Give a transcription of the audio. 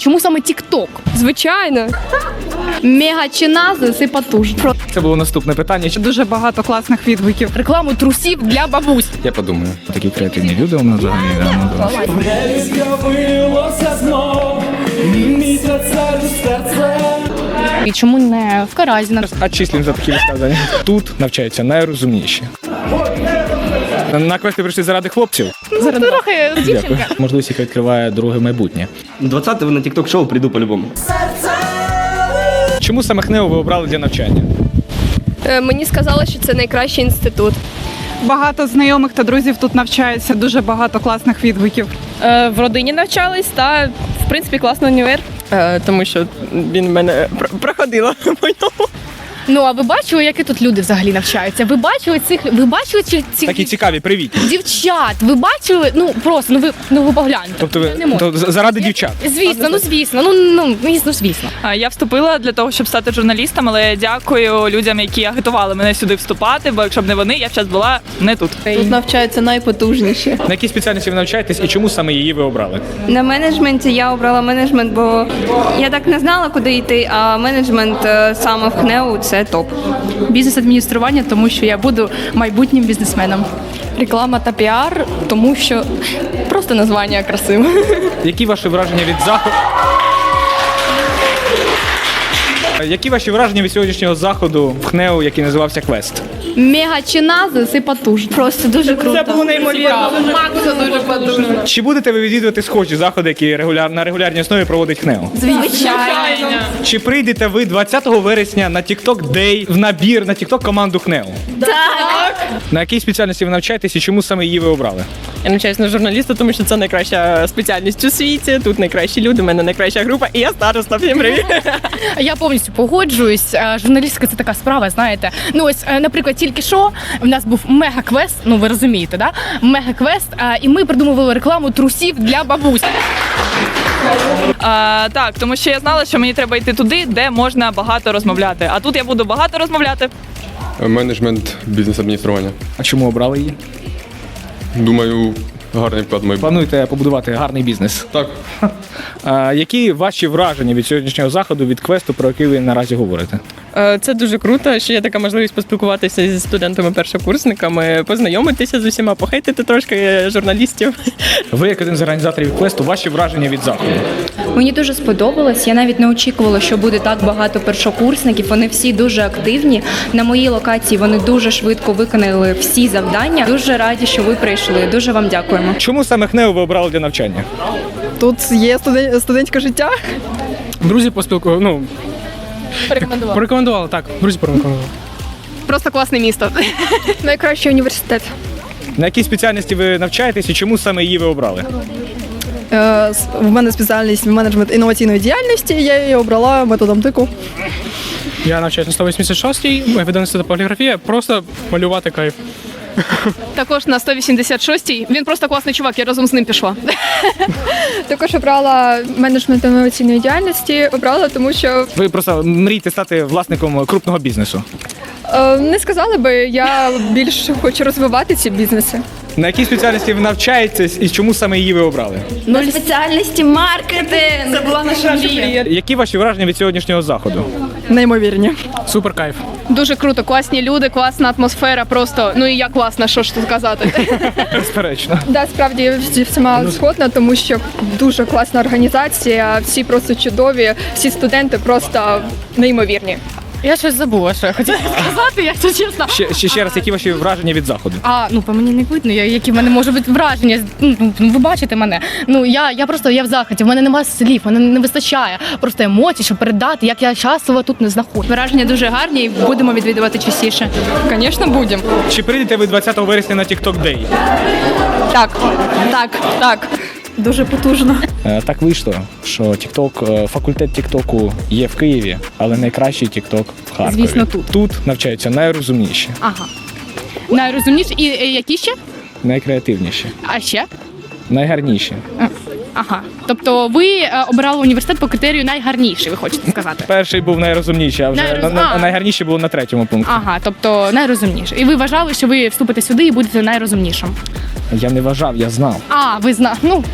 Чому саме TikTok? Звичайно. Мега чинази, це потужно. Це було наступне питання. Дуже багато класних відгуків. Рекламу трусів для бабусь. Я подумаю, такі креативні люди у нас взагалі. Ну. І чому не в Каразі? на- Отчислим за такі висказання. Тут навчаються найрозумніші. На квести прийшли заради хлопців. Трохи дівчинка. Дякую. Можливість їх відкриває друге майбутнє. 20-го на TikTok шоу приду по-любому. Чому саме ХНЕУ ви обрали для навчання? Е, Мені сказали, що це найкращий інститут. Багато знайомих та друзів тут навчаються. Дуже багато класних відгуків. Е, в родині навчались та в принципі класний універ, е, тому що він в мене пр- проходила по ньому. Ну а ви бачили, які тут люди взагалі навчаються? Ви бачили цих, ви бачили цих, Такі цікаві, привіт. дівчат? Ви бачили? Ну просто ну ви ну ви погляньте. Тобто Я не ви можу. то заради дівчат. Звісно, ну звісно, ну ну звісно, звісно. А, Я вступила для того, щоб стати журналістом, але дякую людям, які агітували мене сюди вступати, бо якщо б не вони, я б зараз була не тут. Тут навчаються найпотужніші. На якій спеціальності ви навчаєтесь і чому саме її ви обрали? На менеджменті я обрала менеджмент, бо я так не знала, куди йти, а менеджмент е, саме в ХНЕУ це топ. Бізнес-адміністрування, тому що я буду майбутнім бізнесменом. Реклама та піар, тому що просто названня красиве. Які ваші враження від заходу? Які ваші враження від сьогоднішнього заходу в ХНЕУ, який називався Квест? Мега чинази, і потужно. Просто дуже круто. Це було неймовірно. Дуже потужно. Чи будете ви відвідувати схожі заходи, які регуляр на регулярній основі проводить ХНЕУ? Звичайно. Чи прийдете ви 20 вересня на TikTok Day в набір на TikTok команду ХНЕУ? Так! На якій спеціальності ви навчаєтесь і чому саме її ви обрали? Я навчаюсь на журналіста, тому що це найкраща спеціальність у світі. Тут найкращі люди, у мене найкраща група, і я староста. Всім привіт. Я повністю погоджуюсь. Е, Журналістика це така справа, знаєте. Ну ось, е, наприклад, тільки що в нас був мега-квест, ну ви розумієте, да? Мега-квест, е, і ми придумували рекламу трусів для бабусь. А, так, тому що я знала, що мені треба йти туди, де можна багато розмовляти. А тут я буду багато розмовляти. Менеджмент бізнес-адміністрування. А чому обрали її? Думаю, гарний вклад в майбутнє. Плануєте побудувати гарний бізнес. Так. А, які ваші враження від сьогоднішнього заходу, від квесту, про який ви наразі говорите? Е, Це дуже круто, що є така можливість поспілкуватися зі студентами-першокурсниками, познайомитися з усіма, похейтити трошки журналістів. Ви, як один з організаторів квесту, ваші враження від заходу? Мені дуже сподобалось. Я навіть не очікувала, що буде так багато першокурсників. Вони всі дуже активні. На моїй локації вони дуже швидко виконали всі завдання. Дуже раді, що ви прийшли. Дуже вам дякуємо. Чому саме ХНЕУ ви обрали для навчання? Тут є студентське життя. Друзі поспілкували, ну, Порекомендувала. порекомендували, так, друзі порекомендували. Просто класне місто. Найкращий університет. На якій спеціальності ви навчаєтесь і чому саме її ви обрали? Е, В мене спеціальність менеджмент інноваційної діяльності. Я її обрала методом тику. Я навчаюсь на 186-й, видавництво та поліграфія, просто малювати кайф. Також на 186-й. Він просто класний чувак, я разом з ним пішла. Також обрала менеджмент емоційної діяльності. Обрала, тому що Ви просто мрієте стати власником крупного бізнесу. е, не сказали би, я більш хочу розвивати ці бізнеси. На якій спеціальності ви навчаєтесь і чому саме її ви обрали? На спеціальності маркетинг. Це була наша мрія. Які ваші враження від сьогоднішнього заходу? Неймовірні. Супер кайф. Дуже круто, класні люди, класна атмосфера. Просто ну і я класна, що ж тут казати. Безперечно. Да, справді я зі всіма згодна, тому що дуже класна організація, всі просто чудові, всі студенти просто неймовірні. Я щось забула, що я хотіла сказати, якщо чесно. Ще, ще, ще раз, які ваші враження від заходу? А ну по мені не видно, я- які в мене можуть бути враження. Ну, ну, ви бачите мене. Ну я, я просто я в захваті, в мене немає слів, мене не вистачає просто емоцій, щоб передати, як я щаслива тут не знаходжу. Враження дуже гарні і будемо відвідувати частіше. Звісно, будемо. Чи прийдете ви 20 вересня на TikTok Day? Так, так, так. Дуже потужно. Е, Так вийшло, що TikTok, е, факультет Тіктоку є в Києві, але найкращий TikTok в Харкові. Звісно, тут. Тут навчаються найрозумніші, Ага. Найрозумніші і, і які ще? найкреативніші, А ще? найгарніші. Ага. Тобто ви е, обирали університет по критерію найгарніший, ви хочете сказати? Перший був найрозумніший, а вже Найроз- на, на, а. найгарніший було на третьому пункті. Ага, тобто найрозумніший. І ви вважали, що ви вступите сюди і будете найрозумнішим. Я не вважав, я знав. А, ви зна... Ну,